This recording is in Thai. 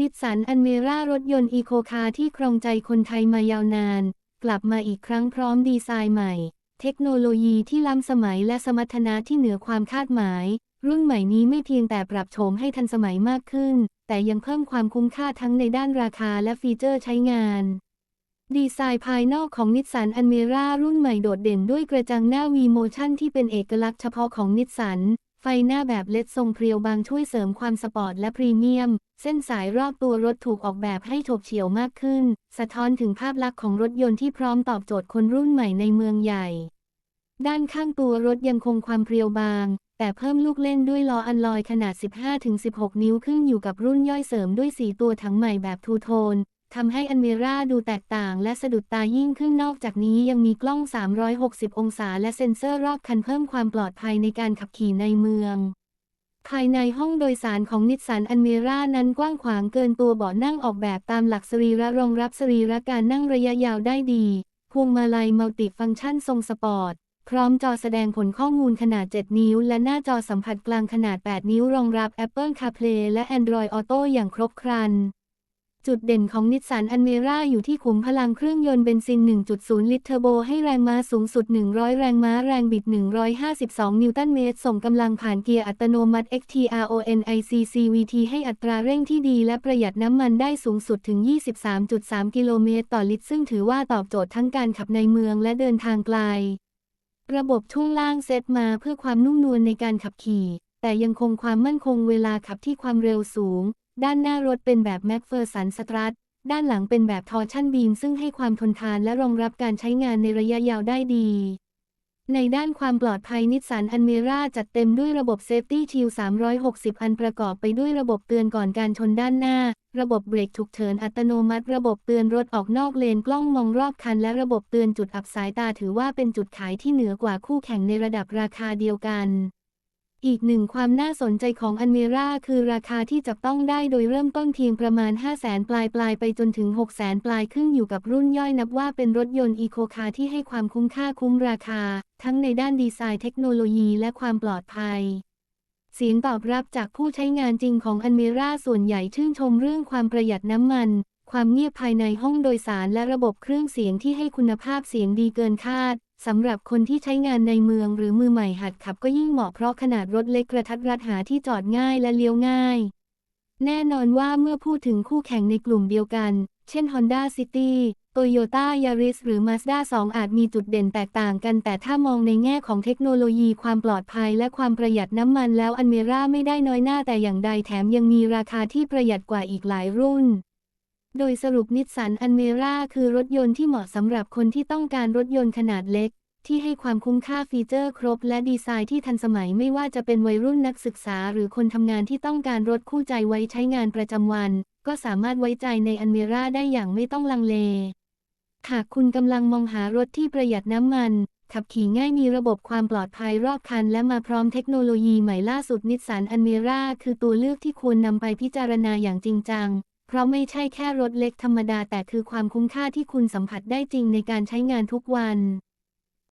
นิสสันอันเมร่ารถยนต์อีโคคาร์ที่ครองใจคนไทยมายาวนาน กลับมาอีกครั้งพร้อมดีไซน์ใหม่ เทคโนโลยีที่ล้ำสมัยและสมรรถนะที่เหนือความคาดหมาย รุ่นใหม่นี้ไม่เพียงแต่ปรับโฉมให้ทันสมัยมากขึ้น แต่ยังเพิ่มความคุ้มค่าทั้งในด้านราคาและฟีเจอร์ใช้งาน ดีไซน์ภายนอกของนิสสันอันเมร่ารุ่นใหม่โดดเด่นด้วยกระจังหน้า V Motion ที่เป็นเอกลักษณ์เฉพาะของนิสสัน ไฟหน้าแบบเลดทรงเพรียวบางช่วยเสริมความสปอร์ตและพรีเมียม เส้นสายรอบตัวรถถูกออกแบบให้โฉบเฉี่ยวมากขึ้น สะท้อนถึงภาพลักษณ์ของรถยนต์ที่พร้อมตอบโจทย์คนรุ่นใหม่ในเมืองใหญ่ ด้านข้างตัวรถยังคงความเพรียวบาง แต่เพิ่มลูกเล่นด้วยล้ออันลอยขนาด 15-16 นิ้วขึ้นอยู่กับรุ่นย่อยเสริมด้วยสีตัวถังใหม่แบบทูโทน ทำให้อันเมร่าดูแตกต่างและสะดุดตายิ่งขึ้นนอกจากนี้ยังมีกล้อง 360 องศาและเซ็นเซอร์รอบคันเพิ่มความปลอดภัยในการขับขี่ในเมือง ภายในห้องโดยสารของนิสสันอันเมร่านั้นกว้างขวางเกินตัวเบาะนั่งออกแบบตามหลักสรีระรองรับสรีระการนั่งระยะยาวได้ดี พวงมาลัยมัลติฟังก์ชันทรงสปอร์ตพร้อมจอแสดงผลข้อมูลขนาด 7 นิ้ว และหน้าจอสัมผัสกลางขนาด 8 นิ้วรองรับ Apple CarPlay และ Android Auto อย่างครบครัน จุดเด่นของนิสสันอันเมร่าอยู่ที่ขุมพลังเครื่องยนต์เบนซิน 1.0 ลิตรเทอร์โบให้แรงม้าสูงสุด 100 แรงม้าแรงบิด 152 นิวตันเมตร ส่งกำลังผ่านเกียร์อัตโนมัติ XTRONIC CVT ให้อัตราเร่งที่ดีและประหยัดน้ำมันได้สูงสุดถึง 23.3 กิโลเมตรต่อลิตร ซึ่งถือว่าตอบโจทย์ทั้งการขับในเมืองและเดินทางไกล ระบบช่วงล่างเซตมาเพื่อความนุ่มนวลในการขับขี่ แต่ยังคงความมั่นคงเวลาขับที่ความเร็วสูง ด้านหน้ารถเป็นแบบแม็กเฟอร์สันสตรัทด้านหลังเป็นแบบทอร์ชันบีมซึ่งให้ความทนทานและรองรับการใช้งานในระยะยาวได้ดี ในด้านความปลอดภัยนิสสันอันเมราจัดเต็มด้วยระบบเซฟตี้ชิล360 อันประกอบไปด้วยระบบเตือนก่อนการชนด้านหน้า ระบบเบรกฉุกเฉินอัตโนมัติ ระบบเตือนรถออกนอกเลนกล้องมองรอบคัน และระบบเตือนจุดอับสายตาถือว่าเป็นจุดขายที่เหนือกว่าคู่แข่งในระดับราคาเดียวกัน อีกหนึ่งความน่าสนใจของอันเมร่าคือราคาที่จับต้องได้โดยเริ่มต้นเพียงประมาณ 5 0 0แสนปลายปลายไปจนถึง 6 0แสนปลายขึ้นอยู่กับรุ่นย่อยนับว่าเป็นรถยนต์อีโคคาร์ที่ให้ความคุ้มค่าคุ้มราคา ทั้งในด้านดีไซน์เทคโนโลยีและความปลอดภัย เสียงตอบรับจากผู้ใช้งานจริงของอันเมร่าส่วนใหญ่ชื่นชมเรื่องความประหยัดน้ำมัน ความเงียบภายในห้องโดยสารและระบบเครื่องเสียงที่ให้คุณภาพเสียงดีเกินคาดสำหรับคนที่ใช้งานในเมืองหรือมือใหม่หัดขับก็ยิ่งเหมาะเพราะขนาดรถเล็กกระทัดรัดหาที่จอดง่ายและเลี้ยวง่าย แน่นอนว่าเมื่อพูดถึงคู่แข่งในกลุ่มเดียวกัน เช่น Honda City Toyota Yaris หรือ Mazda 2 อาจมีจุดเด่นแตกต่างกัน แต่ถ้ามองในแง่ของเทคโนโลยีความปลอดภัยและความประหยัดน้ำมันแล้วอันเมร่าไม่ได้น้อยหน้าแต่อย่างใดแถมยังมีราคาที่ประหยัดกว่าอีกหลายรุ่น โดยสรุปนิสสันอันเมร่าคือรถยนต์ที่เหมาะสำหรับคนที่ต้องการรถยนต์ขนาดเล็ก ที่ให้ความคุ้มค่าฟีเจอร์ครบ และดีไซน์ที่ทันสมัยไม่ว่าจะเป็นวัยรุ่นนักศึกษา หรือคนทำงานที่ต้องการรถคู่ใจไว้ใช้งานประจำวัน ก็สามารถไว้ใจในอันเมร่าได้อย่างไม่ต้องลังเลหากคุณกำลังมองหารถที่ประหยัดน้ำมัน ขับขี่ง่ายมีระบบความปลอดภัยรอบคัน และมาพร้อมเทคโนโลยีใหม่ล่าสุดนิสสันอันเมร่าคือตัวเลือกที่ควรนำไปพิจารณาอย่างจริงจัง เพราะไม่ใช่แค่รถเล็กธรรมดาแต่คือความคุ้มค่าที่คุณสัมผัสได้จริงในการใช้งานทุกวัน